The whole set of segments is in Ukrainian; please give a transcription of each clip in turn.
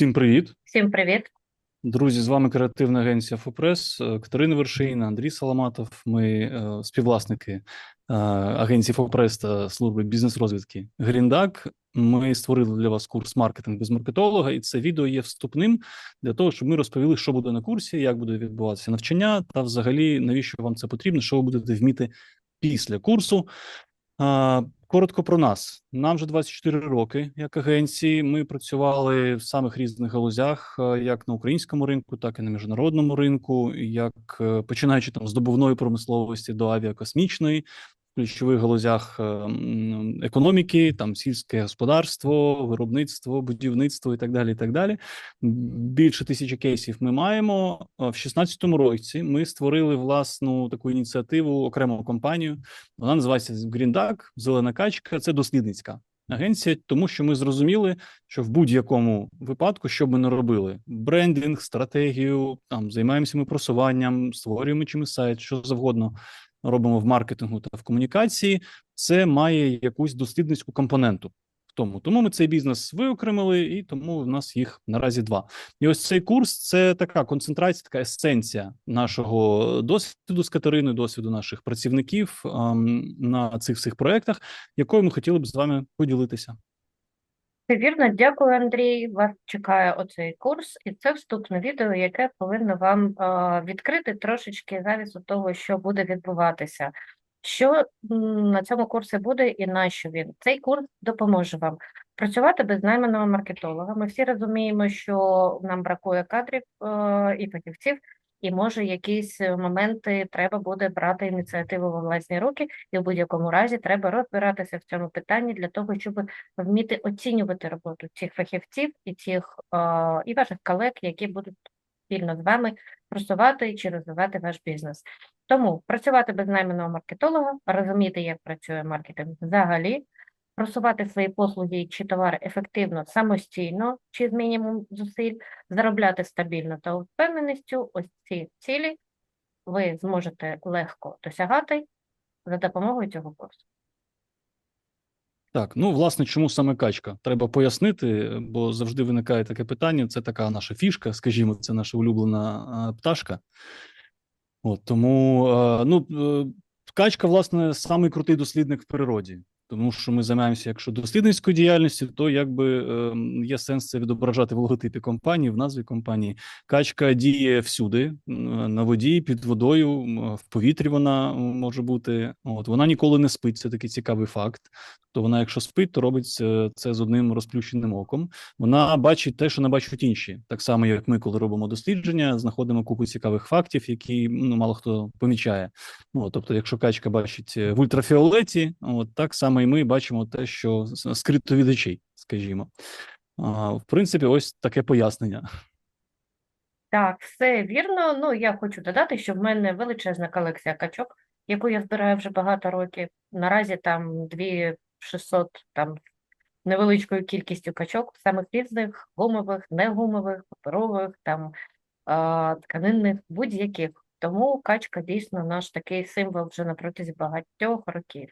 Всім привіт, Всім привіт. друзі. З вами креативна агенція Фопрес, е, Катерина Вершина, Андрій Саламатов. Ми е, співвласники е, агенції Фопрес та служби бізнес-розвідки Гріндак. Ми створили для вас курс маркетинг без маркетолога, і це відео є вступним для того, щоб ми розповіли, що буде на курсі, як буде відбуватися навчання, та взагалі навіщо вам це потрібно, що ви будете вміти після курсу. Коротко про нас. Нам вже 24 роки як агенції. Ми працювали в самих різних галузях, як на українському ринку, так і на міжнародному ринку, як е, починаючи там з добувної промисловості до авіакосмічної, ключових галузях е, економіки, там сільське господарство, виробництво, будівництво і так далі. І так далі. Більше тисячі кейсів ми маємо. В 16-му році ми створили власну таку ініціативу, окрему компанію. Вона називається GreenDuck, Зелена качка. Це дослідницька агенція, тому що ми зрозуміли, що в будь-якому випадку, що б ми не робили: брендинг, стратегію, там займаємося ми просуванням, створюємо чимось сайт, що завгодно робимо в маркетингу та в комунікації. Це має якусь дослідницьку компоненту. В тому тому ми цей бізнес виокремили, і тому в нас їх наразі два. І ось цей курс це така концентрація, така есенція нашого досвіду з Катериною, досвіду наших працівників ем, на цих всіх проєктах, якою ми хотіли б з вами поділитися. Це вірно, дякую, Андрій. Вас чекає оцей курс, і це вступне відео, яке повинно вам е, відкрити трошечки завісу того, що буде відбуватися. Що на цьому курсі буде і на що він? Цей курс допоможе вам працювати без найманого маркетолога. Ми всі розуміємо, що нам бракує кадрів е, і фахівців, і може якісь е, моменти треба буде брати ініціативу во власні руки, і в будь-якому разі треба розбиратися в цьому питанні для того, щоб вміти оцінювати роботу цих фахівців і цих і ваших колег, які будуть спільно з вами просувати чи розвивати ваш бізнес. Тому працювати без найманого маркетолога, розуміти, як працює маркетинг взагалі, просувати свої послуги чи товари ефективно самостійно чи з мінімум зусиль, заробляти стабільно та впевненістю, ось ці цілі ви зможете легко досягати за допомогою цього курсу. Так, ну власне, чому саме качка? Треба пояснити, бо завжди виникає таке питання. Це така наша фішка, скажімо, це наша улюблена пташка. От тому ну е, качка, власне, самий крутий дослідник в природі. Тому що ми займаємося, якщо дослідницькою діяльністю, то якби е, є сенс це відображати в логотипі компанії, в назві компанії. Качка діє всюди, на воді, під водою, в повітрі вона може бути. От вона ніколи не спить. Це такий цікавий факт. То вона, якщо спить, то робить це, це з одним розплющеним оком. Вона бачить те, що не бачать інші. Так само, як ми, коли робимо дослідження, знаходимо купу цікавих фактів, які ну мало хто помічає. Ну, тобто, якщо качка бачить е, в ультрафіолеті, от так само і ми бачимо те, що скрито від очей, скажімо. А, в принципі, ось таке пояснення. Так, все вірно. Ну, я хочу додати, що в мене величезна колекція качок, яку я збираю вже багато років. Наразі там 2600 там невеличкою кількістю качок, самих різних, гумових, негумових, паперових, там тканинних, будь-яких. Тому качка дійсно наш такий символ вже на протязі багатьох років.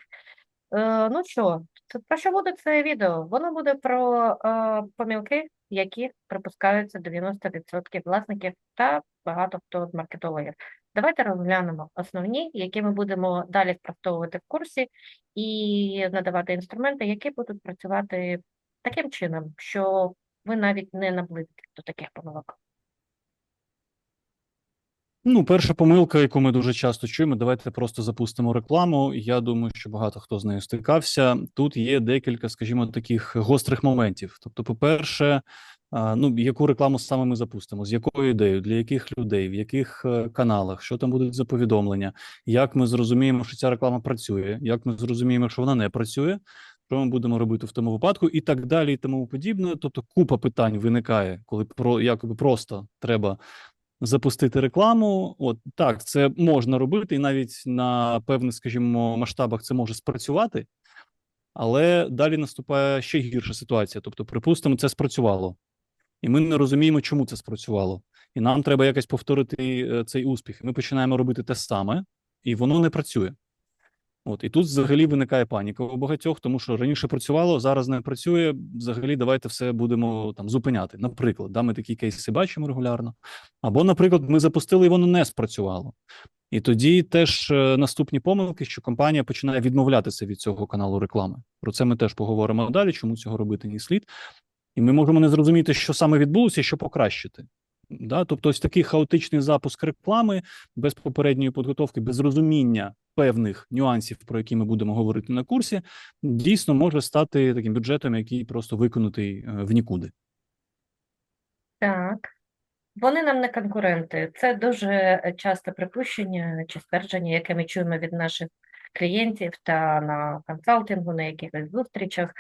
Е, ну що, про що буде це відео? Воно буде про помилки, які припускаються 90% власників та багато хто з маркетологів. Давайте розглянемо основні, які ми будемо далі спростовувати в курсі, і надавати інструменти, які будуть працювати таким чином, що ви навіть не наблизите до таких помилок. Ну, перша помилка, яку ми дуже часто чуємо, давайте просто запустимо рекламу. Я думаю, що багато хто з нею стикався. Тут є декілька, скажімо, таких гострих моментів. Тобто, по-перше, ну, яку рекламу саме ми запустимо, з якою ідеєю, для яких людей, в яких е, каналах, що там будуть за повідомлення, як ми зрозуміємо, що ця реклама працює, як ми зрозуміємо, що вона не працює, що ми будемо робити в тому випадку, і так далі, і тому подібне. Тобто, купа питань виникає, коли про якоби просто треба запустити рекламу. От так, це можна робити, і навіть на певних, скажімо, масштабах це може спрацювати, але далі наступає ще гірша ситуація. Тобто, припустимо, це спрацювало, і ми не розуміємо, чому це спрацювало. І нам треба якось повторити е, цей успіх. Ми починаємо робити те саме, і воно не працює. От і тут взагалі виникає паніка у багатьох, тому що раніше працювало, зараз не працює. Взагалі, давайте все будемо там зупиняти. Наприклад, да, ми такі кейси бачимо регулярно. Або, наприклад, ми запустили і воно не спрацювало. І тоді теж е, наступні помилки, що компанія починає відмовлятися від цього каналу реклами. Про це ми теж поговоримо далі, чому цього робити не слід. І ми можемо не зрозуміти, що саме відбулося, і що покращити. Да? Тобто, ось такий хаотичний запуск реклами без попередньої підготовки, без розуміння певних нюансів, про які ми будемо говорити на курсі, дійсно може стати таким бюджетом, який просто виконутий е, в нікуди. Так. Вони нам не конкуренти. Це дуже часте припущення чи ствердження, яке ми чуємо від наших клієнтів та на консалтингу, на якихось зустрічах.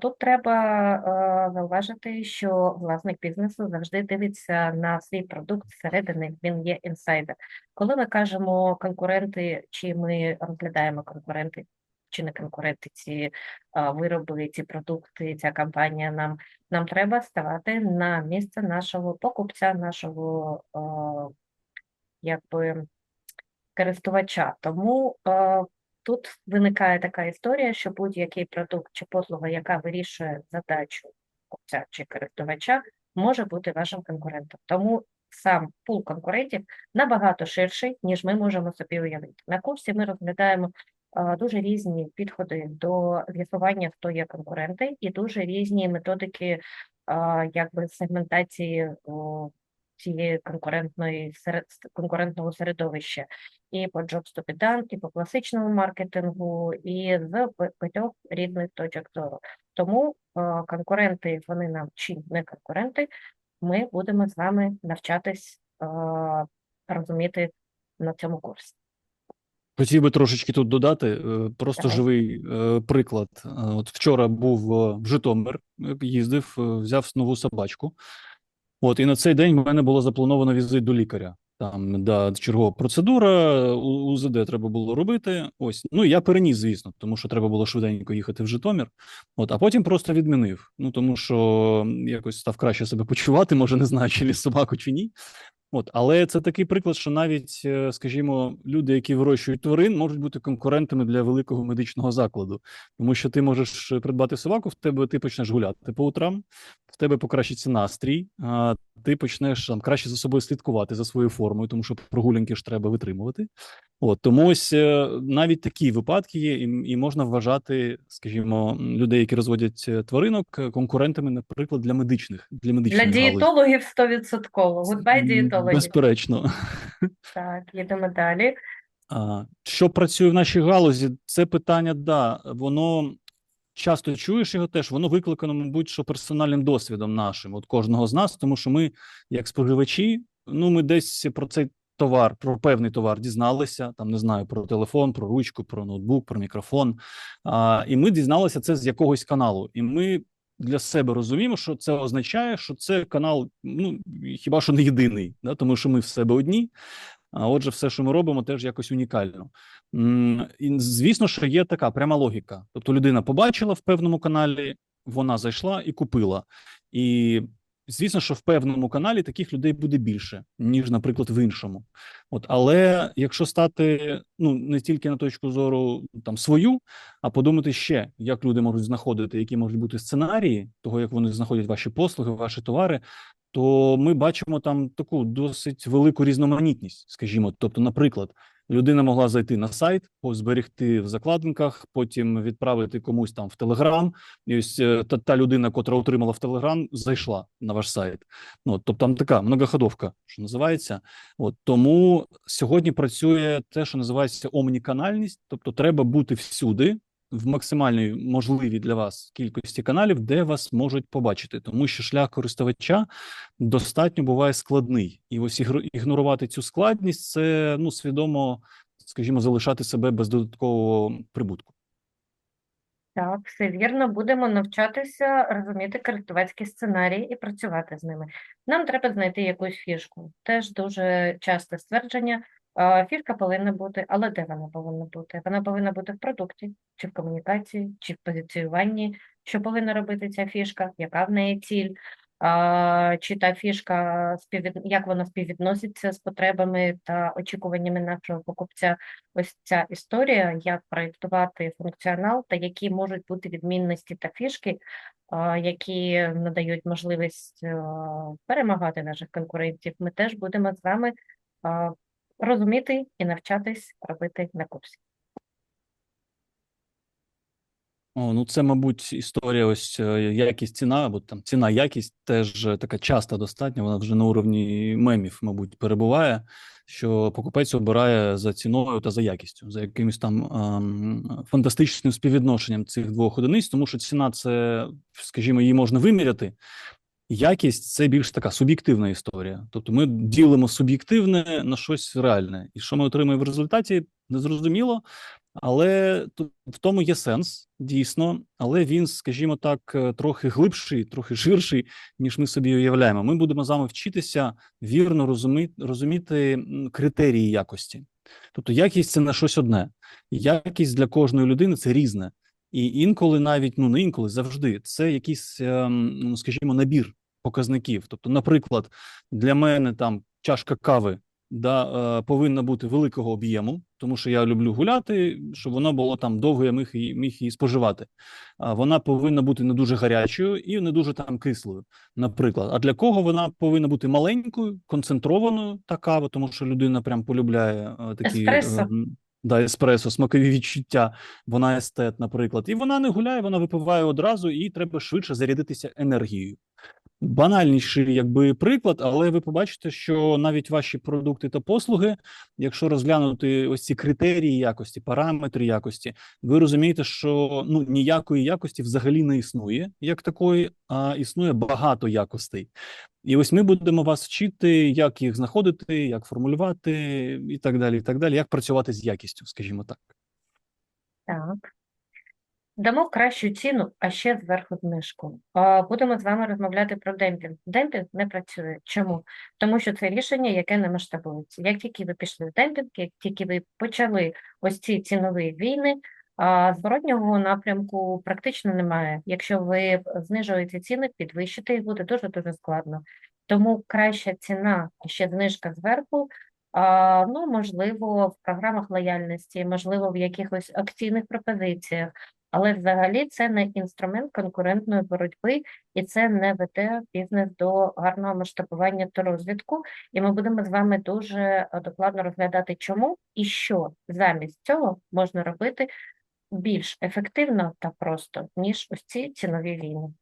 Тут треба е, зауважити, що власник бізнесу завжди дивиться на свій продукт зсередини, він є інсайдер. Коли ми кажемо конкуренти, чи ми розглядаємо конкуренти, чи не конкуренти, ці вироби, ці продукти, ця компанія нам нам треба ставати на місце нашого покупця, нашого е, якби користувача. Тому е, тут виникає така історія, що будь-який продукт чи послуга, яка вирішує задачу покупця чи користувача, може бути вашим конкурентом. Тому сам пул конкурентів набагато ширший, ніж ми можемо собі уявити. На курсі ми розглядаємо дуже різні підходи до з'ясування, хто є конкуренти, і дуже різні методики якби сегментації цієї конкурентної серед конкурентного середовища і по to і по класичному маркетингу, і з багатьох різних точок зору. Тому конкуренти вони нам чи не конкуренти, ми будемо з вами навчатись розуміти на цьому курсі. Хотів би трошечки тут додати, е, просто Давай. живий е, приклад. Е, От вчора був е, в Житомир, е, їздив, е, взяв нову собачку. От, і на цей день в мене було заплановано візит до лікаря. Там да, чергова процедура, УЗД треба було робити. Ось, ну я переніс, звісно, тому що треба було швиденько їхати в Житомир. От, а потім просто відмінив. Ну тому що якось став краще себе почувати, може, не знаю, чи віз собаку, чи ні. От, але це такий приклад, що навіть, е, скажімо, люди, які вирощують тварин, можуть бути конкурентами для великого медичного закладу, тому що ти можеш е, придбати собаку, в тебе ти почнеш гуляти по утрам, в тебе покращиться настрій, а ти почнеш там краще за собою слідкувати за своєю формою, тому що прогулянки ж треба витримувати. От тому ось е, навіть такі випадки є, і, і можна вважати, скажімо, людей, які розводять е, тваринок, е, конкурентами, наприклад, для медичних для Для дієтологів 100%. Goodbye, М. Безперечно. Так, їдемо далі. Що працює в нашій галузі? Це питання, да, воно часто чуєш його теж, воно викликано, мабуть, що персональним досвідом нашим, от кожного з нас, тому що ми, як споживачі, ну ми десь про цей товар, про певний товар дізналися, там не знаю, про телефон, про ручку, про ноутбук, про мікрофон. А, і ми дізналися це з якогось каналу. І ми для себе розуміємо, що це означає, що це канал, ну хіба що не єдиний, да, тому що ми в себе одні. А отже, все, що ми робимо, теж якось унікально. І звісно, що є така пряма логіка. Тобто, людина побачила в певному каналі, вона зайшла і купила. І звісно, що в певному каналі таких людей буде більше, ніж, наприклад, в іншому. От, але якщо стати ну не тільки на точку зору там свою, а подумати ще, як люди можуть знаходити, які можуть бути сценарії того, як вони знаходять ваші послуги, ваші товари, то ми бачимо там таку досить велику різноманітність, скажімо. Тобто, наприклад, людина могла зайти на сайт, зберегти в закладинках, потім відправити комусь там в Телеграм. І ось е, та, та людина, котра отримала в Телеграм, зайшла на ваш сайт. Ну, тобто там така многоходовка, що називається. От тому сьогодні працює те, що називається омніканальність, тобто треба бути всюди. В максимальній можливій для вас кількості каналів, де вас можуть побачити, тому що шлях користувача достатньо буває складний, і ось ігнорувати цю складність це ну свідомо, скажімо, залишати себе без додаткового прибутку. Так, все вірно, будемо навчатися розуміти користувацькі сценарії і працювати з ними. Нам треба знайти якусь фішку. Теж дуже часте ствердження. Фішка повинна бути, але де вона повинна бути? Вона повинна бути в продукті, чи в комунікації, чи в позиціюванні, що повинна робити ця фішка, яка в неї ціль. чи та фішка, як вона співвідноситься з потребами та очікуваннями нашого покупця. Ось ця історія, як проєктувати функціонал та які можуть бути відмінності та фішки, які надають можливість перемагати наших конкурентів. Ми теж будемо з вами розуміти і навчатись робити на курсі. О, ну це, мабуть, історія ось е, якість ціна, або там ціна якість теж е, така часта достатньо. Вона вже на уровні мемів, мабуть, перебуває. Що покупець обирає за ціною та за якістю, за якимось там ем, фантастичним співвідношенням цих двох одиниць, тому що ціна це, скажімо, її можна виміряти. Якість це більш така суб'єктивна історія. Тобто ми ділимо суб'єктивне на щось реальне. І що ми отримаємо в результаті, незрозуміло. Але в тому є сенс, дійсно, але він, скажімо так, е, трохи глибший, трохи ширший, ніж ми собі уявляємо. Ми будемо з вами вчитися вірно розуміти, критерії якості. Тобто, якість це не щось одне. Якість для кожної людини це різне. І інколи, навіть ну не інколи, завжди це якийсь, ем, ну скажімо, набір показників. Тобто, наприклад, для мене там чашка кави да, е, повинна бути великого об'єму, тому що я люблю гуляти, щоб воно було там довго, я міг її, міг її споживати. Вона повинна бути не дуже гарячою і не дуже там кислою, наприклад. А для кого вона повинна бути маленькою, концентрованою та кава, тому що людина прям полюбляє е, такі Еспресо. Да, еспресо, смакові відчуття. Вона естет, наприклад, і вона не гуляє, вона випиває одразу, і треба швидше зарядитися енергією. Банальніший, якби приклад, але ви побачите, що навіть ваші продукти та послуги, якщо розглянути ось ці критерії якості, параметри якості, ви розумієте, що ну ніякої якості взагалі не існує як такої, а існує багато якостей. І ось ми будемо вас вчити, як їх знаходити, як формулювати, і так далі, і так далі, як працювати з якістю, скажімо так. Так. Дамо кращу ціну, а ще зверху знижку. Будемо з вами розмовляти про демпінг. Демпінг не працює. Чому? Тому що це рішення, яке не масштабується. Як тільки ви пішли в демпінг, як тільки ви почали ось ці цінові війни, зворотнього напрямку практично немає. Якщо ви знижуєте ціни, підвищити їх буде дуже-дуже складно. Тому краща ціна, ще знижка зверху, ну, можливо, в програмах лояльності, можливо, в якихось акційних пропозиціях. Але взагалі це не інструмент конкурентної боротьби, і це не веде бізнес до гарного масштабування та розвитку. І ми будемо з вами дуже е, докладно розглядати, чому і що замість цього можна робити більш ефективно та просто, ніж ось ці цінові війни.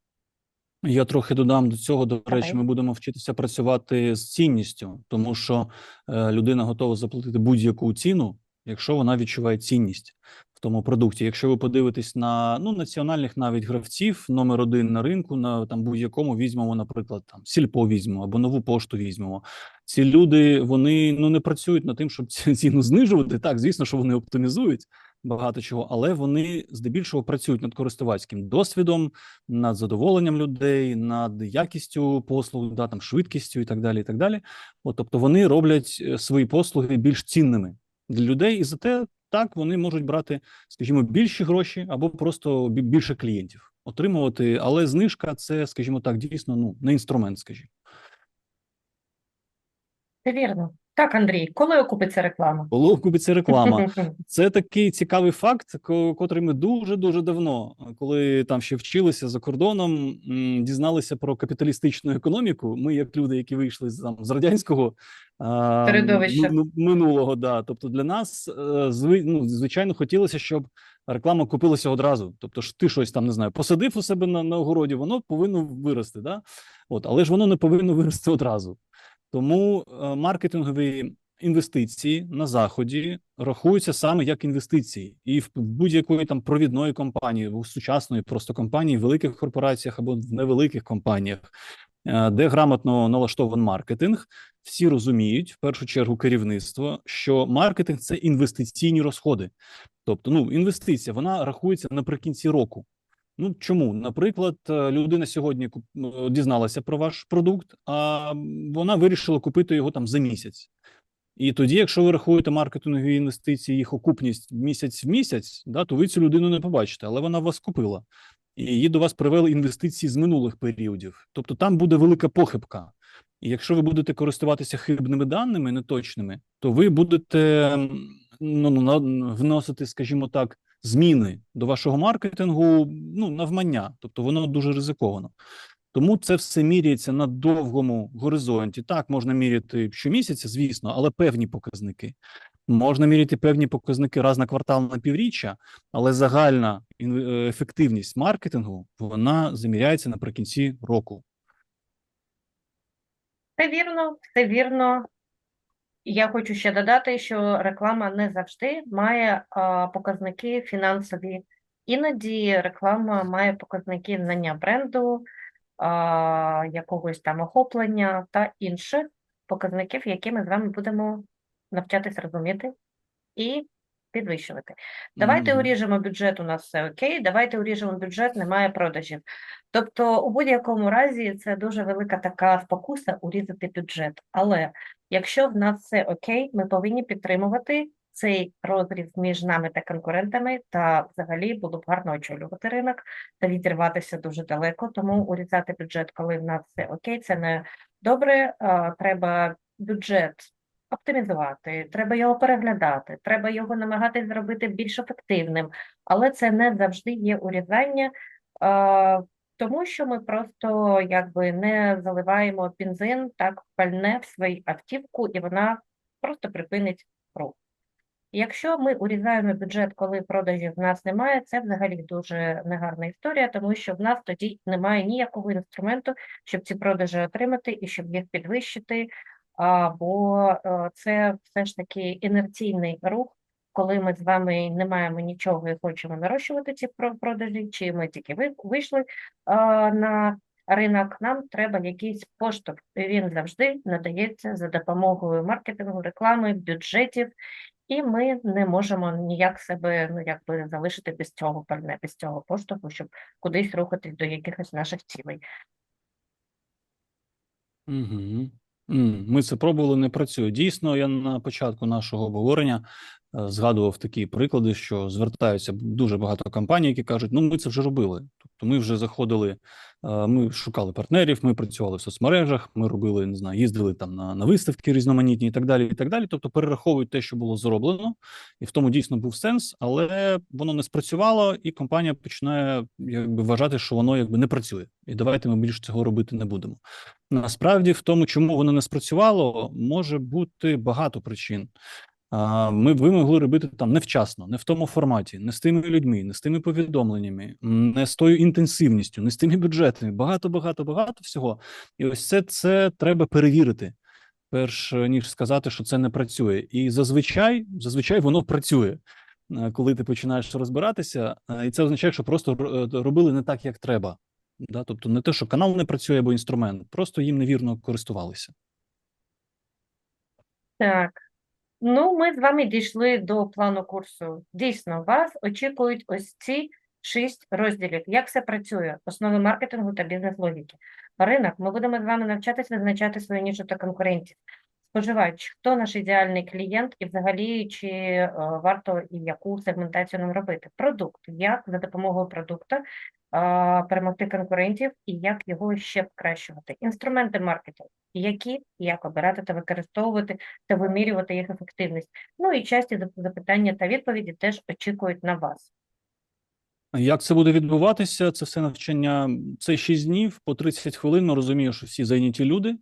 Я трохи додам до цього. До Давай. речі, ми будемо вчитися працювати з цінністю, тому що е, людина готова заплатити будь-яку ціну, якщо вона відчуває цінність тому продукті. Якщо ви подивитесь на ну національних навіть гравців, номер один на ринку, на там будь-якому візьмемо, наприклад, там сільпо візьмемо або нову пошту візьмемо. Ці люди вони ну не працюють над тим, щоб ці- ціну знижувати. Так, звісно, що вони оптимізують багато чого, але вони здебільшого працюють над користувацьким досвідом, над задоволенням людей, над якістю послуг, да, там швидкістю і так далі. І так далі. От, тобто вони роблять е, свої послуги більш цінними для людей, і зате так вони можуть брати, скажімо, більші гроші або просто більше клієнтів отримувати. Але знижка це, скажімо так, дійсно ну не інструмент, скажімо. Це вірно. Так, Андрій, коли окупиться реклама? Було купиться реклама. Це такий цікавий факт, котрий ми дуже дуже давно, коли там ще вчилися за кордоном, дізналися про капіталістичну економіку. Ми, як люди, які вийшли з там з радянського Середовища. ну, ну, минулого, да. Тобто для нас е, ну, звичайно хотілося, щоб реклама купилася одразу. Тобто, ж ти щось там не знаю, посадив у себе на, на огороді, воно повинно вирости. Да? От, але ж воно не повинно вирости одразу. Тому е, маркетингові інвестиції на заході рахуються саме як інвестиції, і в будь-якої там провідної компанії, у сучасної просто компанії, в великих корпораціях або в невеликих компаніях, е, де грамотно налаштований маркетинг, всі розуміють в першу чергу керівництво, що маркетинг це інвестиційні розходи. Тобто, ну інвестиція вона рахується наприкінці року. Ну чому? Наприклад, е, людина сьогодні ну, дізналася про ваш продукт, а вона вирішила купити його там за місяць. І тоді, якщо ви рахуєте маркетингові інвестиції, їх окупність місяць в місяць, да, то ви цю людину не побачите, але вона вас купила. і її до вас привели інвестиції з минулих періодів. Тобто там буде велика похибка. І якщо ви будете користуватися хибними даними, неточними, то ви будете ну, вносити, скажімо так, зміни до вашого маркетингу ну, навмання, тобто воно дуже ризиковано. Тому це все міряється на довгому горизонті. Так, можна міряти щомісяця, звісно, але певні показники. Можна міряти певні показники раз на квартал на півріччя, але загальна е, ефективність маркетингу вона заміряється наприкінці року. Все вірно, все вірно. Я хочу ще додати, що реклама не завжди має а, показники фінансові. Іноді реклама має показники знання бренду, а, якогось там охоплення та інших показників, які ми з вами будемо навчатись розуміти і підвищувати. Давайте Мгм. уріжемо бюджет, у нас все окей. Давайте уріжемо бюджет, немає продажів. Тобто, у будь-якому разі це дуже велика така спокуса урізати бюджет. Але якщо в нас все окей, ми повинні підтримувати цей розріз між нами та конкурентами, та взагалі було б гарно очолювати ринок та відірватися дуже далеко. Тому урізати бюджет, коли в нас все окей, це не добре. Треба бюджет оптимізувати, треба його переглядати, треба його намагатись зробити більш ефективним, але це не завжди є урізання, тому що ми просто якби не заливаємо бензин так пальне в свою автівку, і вона просто припинить рух. Якщо ми урізаємо бюджет, коли продажів в нас немає, це взагалі дуже негарна історія, тому що в нас тоді немає ніякого інструменту, щоб ці продажі отримати і щоб їх підвищити. А, бо е, це все ж таки інерційний рух, коли ми з вами не маємо нічого і хочемо нарощувати ці про- продажі, чи ми тільки вийшли на ринок, нам треба якийсь поштовх. Він завжди надається за допомогою маркетингу, реклами, бюджетів, і ми не можемо ніяк себе ну якби залишити без цього пальне, без цього поштовху, щоб кудись рухатись до якихось наших цілей. Угу. Ми це пробували, не працює. Дійсно, я на початку нашого обговорення е, згадував такі приклади, що звертаються дуже багато компаній, які кажуть: ну ми це вже робили. Тобто, ми вже заходили, ми шукали партнерів, ми працювали в соцмережах, ми робили, не знаю, їздили там на, на виставки різноманітні і так далі. І так далі. Тобто перераховують те, що було зроблено, і в тому дійсно був сенс, але воно не спрацювало, і компанія починає якби вважати, що воно якби не працює. І давайте ми більше цього робити не будемо. Насправді, в тому, чому воно не спрацювало, може бути багато причин. Ми ви могли робити там невчасно, не в тому форматі, не з тими людьми, не з тими повідомленнями, не з тою інтенсивністю, не з тими бюджетами. Багато, багато, багато всього. І ось це, це треба перевірити, перш ніж сказати, що це не працює. І зазвичай, зазвичай воно працює. Е, Коли ти починаєш розбиратися, е, і це означає, що просто е, робили не так, як треба. Да? Тобто не те, що канал не працює або інструмент, просто їм невірно користувалися. Так. Ну, ми з вами дійшли до плану курсу. Дійсно, вас очікують ось ці шість розділів. Як все працює? Основи маркетингу та бізнес-логіки. Ринок. Ми будемо з вами навчатись визначати свою нішу та конкурентів. Споживач, хто наш ідеальний клієнт і взагалі чи е, варто і яку сегментацію нам робити? Продукт. Як за допомогою продукту перемогти конкурентів і як його ще покращувати? Інструменти маркетингу. Які, як обирати та використовувати та вимірювати їх ефективність. Ну і часті зап- запитання та відповіді теж очікують на вас. Як це буде відбуватися? Це все навчання. Це 6 днів по 30 хвилин. Ми розуміємо, що всі зайняті люди.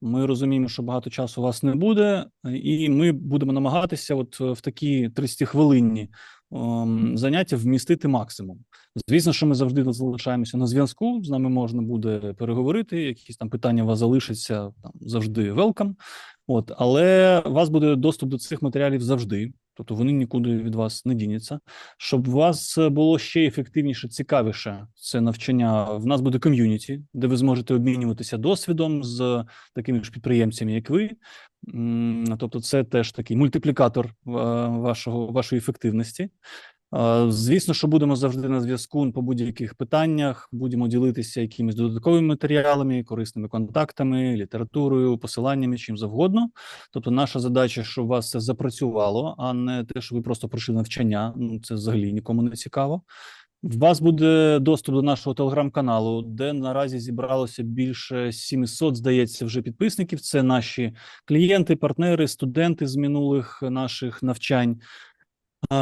Ми розуміємо, що багато часу у вас не буде, і ми будемо намагатися, от в такі 30-хвилинні ем, заняття вмістити максимум. Звісно, що ми завжди залишаємося на зв'язку. З нами можна буде переговорити. Якісь там питання у вас залишаться там завжди welcome. От, але у вас буде доступ до цих матеріалів завжди, тобто вони нікуди від вас не діняться. Щоб у вас було ще ефективніше, цікавіше це навчання. В нас буде ком'юніті, де ви зможете обмінюватися досвідом з такими ж підприємцями, як ви. Тобто, це теж такий мультиплікатор е, вашого вашої ефективності. Е, Звісно, що будемо завжди на зв'язку по будь-яких питаннях, будемо ділитися якимись додатковими матеріалами, корисними контактами, літературою, посиланнями, чим завгодно. Тобто, наша задача, щоб у вас це запрацювало, а не те, що ви просто пройшли навчання. Ну це взагалі нікому не цікаво. У вас буде доступ до нашого телеграм-каналу, де наразі зібралося більше 700, здається, вже підписників. Це наші клієнти, партнери, студенти з минулих наших навчань.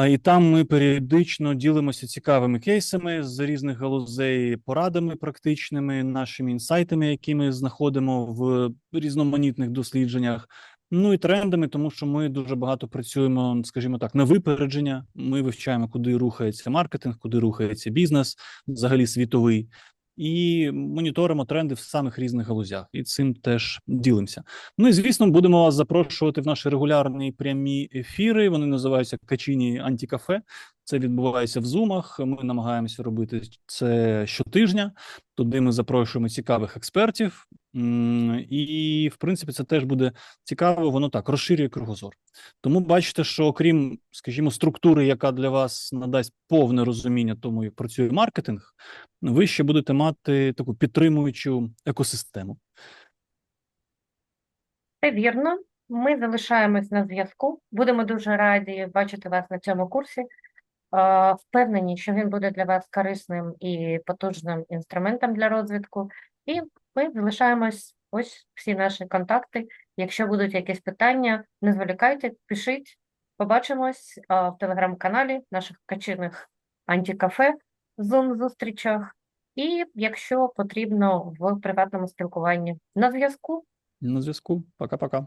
І там ми періодично ділимося цікавими кейсами з різних галузей, порадами практичними, нашими інсайтами, які ми знаходимо в різноманітних дослідженнях. Ну і трендами, тому що ми дуже багато працюємо, скажімо так, на випередження. Ми вивчаємо, куди рухається маркетинг, куди рухається бізнес, взагалі світовий, і моніторимо тренди в самих різних галузях. І цим теж ділимося. Ну і звісно, будемо вас запрошувати в наші регулярні прямі ефіри. Вони називаються Качині Антікафе. Це відбувається в зумах. Ми намагаємося робити це щотижня. Туди ми запрошуємо цікавих експертів. І, в принципі, це теж буде цікаво. Воно так розширює кругозор. Тому бачите, що окрім, скажімо, структури, яка для вас надасть повне розуміння тому, як працює маркетинг, ви ще будете мати таку підтримуючу екосистему. Це вірно. Ми залишаємось на зв'язку. Будемо дуже раді бачити вас на цьому курсі. Е, Впевнені, що він буде для вас корисним і потужним інструментом для розвитку. І ми залишаємось ось всі наші контакти. Якщо будуть якісь питання, не зволікайте, пишіть. Побачимось е, в телеграм-каналі наших качиних антикафе, зум-зустрічах. І якщо потрібно в приватному спілкуванні на зв'язку. На зв'язку. Пока-пока.